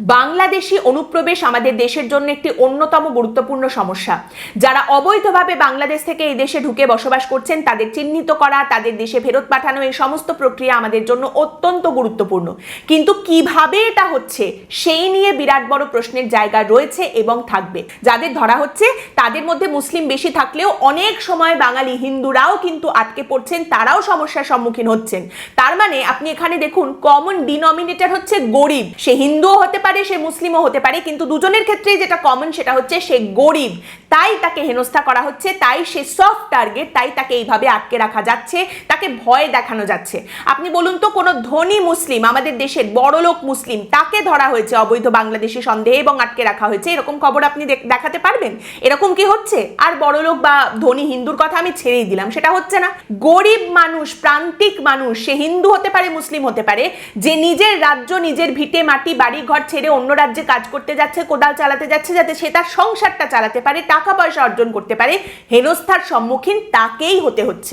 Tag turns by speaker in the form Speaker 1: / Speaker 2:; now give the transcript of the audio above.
Speaker 1: বাংলাদেশি অনুপ্রবেশ আমাদের দেশের জন্য একটি অন্যতম গুরুত্বপূর্ণ সমস্যা। যারা অবৈধভাবে বাংলাদেশ থেকে এই দেশে ঢুকে বসবাস করছেন, তাদের চিহ্নিত করা, তাদের দেশে ফেরত পাঠানো, এই সমস্ত প্রক্রিয়া আমাদের জন্য অত্যন্ত গুরুত্বপূর্ণ। কিন্তু কীভাবে এটা হচ্ছে, সেই নিয়ে বিরাট বড় প্রশ্নের জায়গা রয়েছে এবং থাকবে। যাদের ধরা হচ্ছে তাদের মধ্যে মুসলিম বেশি থাকলেও অনেক সময় বাঙালি হিন্দুরাও কিন্তু আটকে পড়ছেন, তারাও সমস্যার সম্মুখীন হচ্ছেন। তার মানে আপনি এখানে দেখুন কমন ডিনোমিনেটর হচ্ছে গরিব। সে হিন্দুও হতে পারে, সে মুসলিমও হতে পারে, কিন্তু দুজনের ক্ষেত্রেই যেটা কমন সেটা হচ্ছে সে গরিব। তাই তাকে হেনস্থা করা হচ্ছে, তাই সে সফট টার্গেট তাই তাকে এইভাবে আটকে রাখা যাচ্ছে, তাকে ভয় দেখানো যাচ্ছে। আপনি বলুন তো, কোনো ধনী মুসলিম, আমাদের দেশের বড়লোক মুসলিম, তাকে ধরা হয়েছে অবৈধ বাংলাদেশি সন্দেহে এবং আটকে রাখা হয়েছে? এরকম খবর আপনি দেখাতে পারবেন? কি হচ্ছে? আর বড়লোক বা ধনী হিন্দুর কথা আমি ছেড়েই দিলাম। সেটা হচ্ছে না। গরিব মানুষ, প্রান্তিক মানুষ, সে হিন্দু হতে পারে, মুসলিম হতে পারে, যে নিজের রাজ্য, নিজের ভিটে, মাটি, বাড়ি, ঘর ছেড়ে অন্য রাজ্যে কাজ করতে যাচ্ছে, কোদাল চালাতে যাচ্ছে, যাতে সে তার সংসারটা চালাতে পারে, টাকা পয়সা অর্জন করতে পারে, হেনস্থার সম্মুখীন তাকেই হতে হচ্ছে।